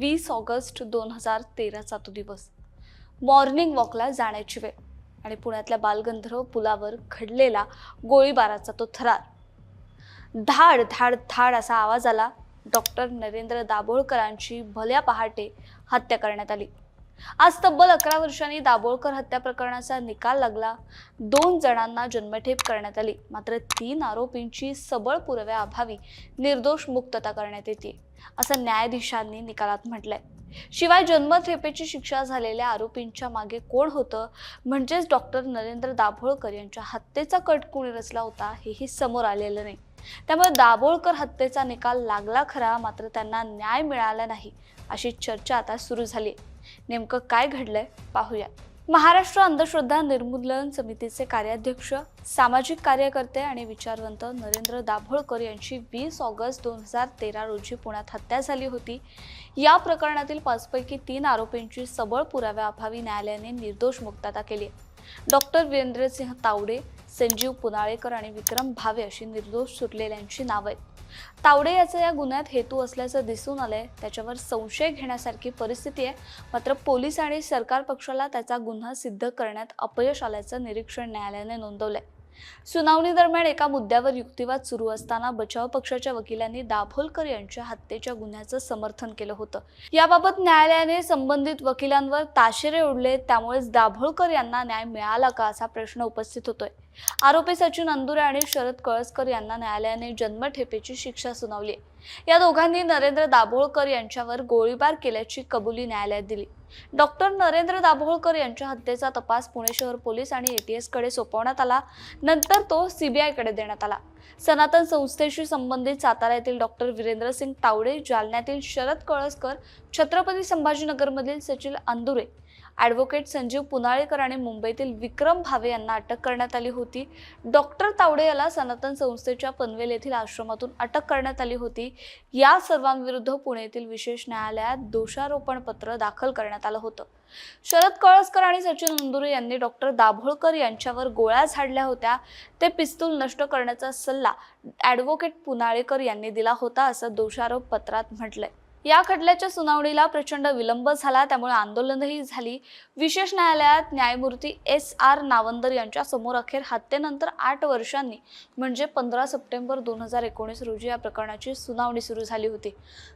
वीस ऑगस्ट दोन हजार तेराचा तो दिवस. मॉर्निंग वॉकला जाण्याची वेळ आणि पुण्यातल्या बालगंधर्व पुलावर घडलेला गोळीबाराचा तो थरार. धाड धाड धाड असा आवाज आला डॉक्टर नरेंद्र दाभोळकरांची भल्या पहाटे हत्या करण्यात आली. आज तब्बल अकरा वर्षांनी दाभोळकर हत्या प्रकरणाचा निकाल लागला. दोन जणांना जन्मठेप करण्यात आली. मात्र तीन आरोपींची सबळ पुराव्याअभावी निर्दोष मुक्तता करण्यात येते असं न्यायाधीशांनी निकालात म्हटलंय. शिवाय जन्मठेपेची शिक्षा झालेल्या आरोपींच्या मागे कोण होतं? म्हणजेच डॉक्टर नरेंद्र दाभोळकर यांच्या हत्येचा कट कोणी रचला होता हेही समोर आलेलं नाही. त्यामुळे दाभोळकर हत्येचा निकाल लागला खरा मात्र त्यांना न्याय मिळाला नाही अशी चर्चा आता सुरू झाली नेमकं काय घडलंय पाहूया. महाराष्ट्र अंधश्रद्धा निर्मूलन समितीचे कार्याध्यक्ष सामाजिक कार्यकर्ते आणि विचारवंत नरेंद्र दाभोळकर यांची वीस ऑगस्ट दोन हजार तेरा रोजी पुण्यात हत्या झाली होती. या प्रकरणातील पाचपैकी तीन आरोपींची सबळ पुराव्याअभावी न्यायालयाने निर्दोष मुक्तता केली. डॉक्टर वीरेंद्रसिंह तावडे संजीव पुनाळेकर आणि विक्रम भावे अशी निर्दोष सुटलेल्यांची नावं आहेत. तावडे याचा या गुन्ह्यात हेतू असल्याचं दिसून आलंय. त्याच्यावर संशय घेण्यासारखी परिस्थिती आहे. मात्र पोलीस आणि सरकार पक्षाला त्याचा गुन्हा सिद्ध करण्यात अपयश आल्याचं निरीक्षण न्यायालयाने नोंदवलंय. सुनावणी दरम्यान एका मुद्द्यावर युक्तिवाद सुरू असताना बचाव पक्षाच्या वकिलांनी दाभोलकर यांच्या हत्येच्या गुन्ह्याचं समर्थन केलं होतं. याबाबत न्यायालयाने संबंधित वकिलांवर ताशेरे ओढले त्यामुळेच दाभोळकर यांना न्याय मिळाला का असा प्रश्न उपस्थित होतोय. आरोपी सचिन अंदुरे आणि शरद कळसकर यांना न्यायालयाने जन्मठेपेची शिक्षा सुनावली या दोघांनी नरेंद्र दाभोळकर यांच्यावर गोळीबार केल्याची कबुली न्यायालयात दिली. डॉक्टर नरेंद्र दाभोळकर यांच्या हत्येचा तपास पुणे शहर पोलीस आणि एटीएसकडे सोपवण्यात आला. नंतर तो सीबीआयकडे देण्यात आला. सनातन संस्थेशी संबंधित सातारा येथील डॉक्टर वीरेंद्रसिंग तावडे जालन्यातील शरद कळसकर छत्रपती संभाजीनगरमधील सचिन अंदुरे ॲडव्होकेट संजीव पुनाळेकर आणि मुंबईतील विक्रम भावे यांना अटक करण्यात आली होती. डॉक्टर तावडे याला सनातन संस्थेच्या पनवेल येथील आश्रमातून अटक करण्यात आली होती. या सर्वांविरुद्ध पुण्यातील विशेष न्यायालयात दोषारोपण पत्र दाखल करण्यात आलं होतं. शरद कळसकर आणि सचिन अंदुरे यांनी डॉक्टर दाभोळकर यांच्यावर गोळ्या झाडल्या होत्या. ते पिस्तूल नष्ट करण्याचा सल्ला ॲडव्होकेट पुनाळेकर यांनी दिला होता असं दोषारोप पत्रात म्हटलंय. या खटल्याच्या सुनावणीला प्रचंड विलंब झाला. त्यामुळे आंदोलनही झाली. विशेष न्यायालयात न्यायमूर्ती एस आर नावंदर यांच्या समोर अखेर हत्येनंतर आठ वर्षांनी म्हणजे पंधरा सप्टेंबर दोन हजार एकोणीस रोजी या प्रकरणाची सुनावणी सुरू झाली होती.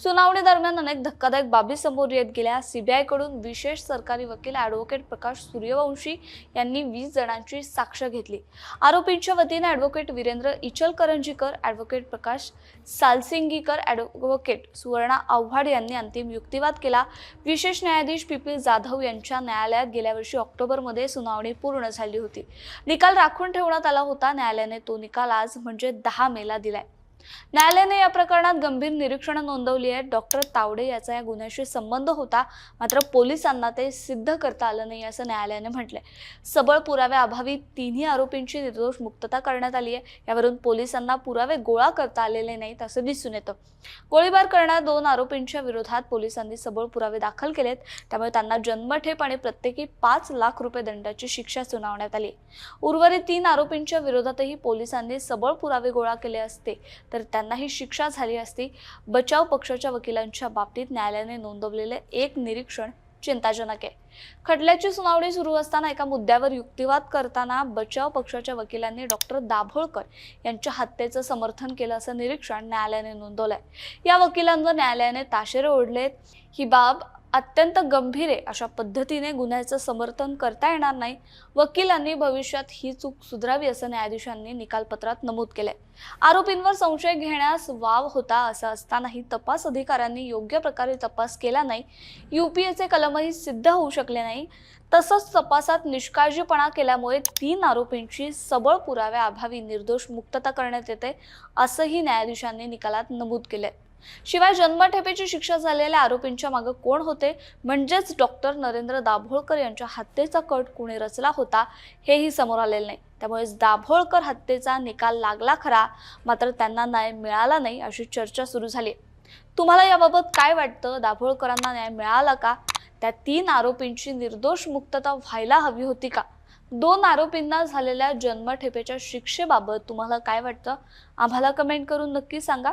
सुनावणी दरम्यान अनेक धक्कादायक बाबी समोर येत गेल्या. सीबीआयकडून विशेष सरकारी वकील ॲडव्होकेट प्रकाश सूर्यवंशी यांनी वीस जणांची साक्ष घेतली. आरोपींच्या वतीने advocate Virendra Ichalkaranjikar advocate Prakash Salsingikar advocate Suvarna Awhad यांनी अंतिम युक्तिवाद केला. विशेष न्यायाधीश पी पी जाधव यांच्या न्यायालयात गेल्या वर्षी ऑक्टोबरमध्ये सुनावणी पूर्ण झाली होती. निकाल राखून ठेवण्यात आला होता. न्यायालयाने तो निकाल आज म्हणजे दहा मेला दिलाय. न्यायालयाने या प्रकरणात गंभीर निरीक्षणं नोंदवली आहेत. डॉक्टर तावडे याचा या गुन्ह्याशी संबंध होता. मात्र पोलिसांना ते सिद्ध करता आलं नाही असं न्यायालयाने म्हटलंय. सबळ पुराव्याअभावी तिन्ही आरोपींची निर्दोष मुक्तता करण्यात आली आहे. यावरून पोलिसांना पुरावे गोळा करता आलेले नाहीत असं दिसून येतं. गोळीबार करणाऱ्या दोन आरोपींच्या विरोधात पोलिसांनी सबळ पुरावे दाखल केलेत. त्यामुळे त्यांना जन्मठेप आणि प्रत्येकी पाच लाख रुपये दंडाची शिक्षा सुनावण्यात आली उर्वरित तीन आरोपींच्या विरोधातही पोलिसांनी सबळ पुरावे गोळा केले असते. तर त्यांनाही शिक्षा झाली असती. बचाव पक्षाच्या वकिलांच्या बाबतीत न्यायालयाने नोंदवलेले एक निरीक्षण चिंताजनक आहे. खटल्याची सुनावणी सुरू असताना एका मुद्द्यावर युक्तिवाद करताना बचाव पक्षाच्या वकिलांनी डॉक्टर दाभोळकर यांच्या हत्येचं समर्थन केलं असं निरीक्षण न्यायालयाने नोंदवलंय. या वकिलांवर न्यायालयाने ताशेरे ओढलेत. ही बाब अत्यंत गंभीर आहे. अशा पद्धतीने गुन्ह्याचं समर्थन करता येणार नाही. वकिलांनी भविष्यात ही चूक सुधारावी असं न्यायाधीशांनी निकालपत्रात नमूद केलंय. आरोपींवर संशय घेण्यास वाव होता असं असतानाही तपास अधिकाऱ्यांनी योग्य प्रकारे तपास केला नाही. युपीएचे कलमही सिद्ध होऊ शकले नाही. तसंच तपासात निष्काळजीपणा केल्यामुळे तीन आरोपींची सबळ पुराव्याअभावी निर्दोष मुक्तता करण्यात येते असंही न्यायाधीशांनी निकालात नमूद केलंय. शिवाय जन्मठेपेची शिक्षा झालेल्या आरोपींच्या मागे कोण होते? म्हणजेच डॉक्टर नरेंद्र दाभोळकर यांच्या हत्येचा कट कोणी रचला होता हेही समोर आलेलं नाही. त्यामुळे दाभोळकर हत्येचा निकाल लागला खरा मात्र त्यांना न्याय मिळाला नाही अशी चर्चा सुरू झाली तुम्हाला याबाबत काय वाटतं? दाभोळकरांना न्याय मिळाला का? त्या तीन आरोपींची निर्दोष मुक्तता व्हायला हवी होती का? दोन आरोपींना झालेल्या जन्मठेपेच्या शिक्षेबाबत तुम्हाला काय वाटतं? आम्हाला कमेंट करून नक्की सांगा.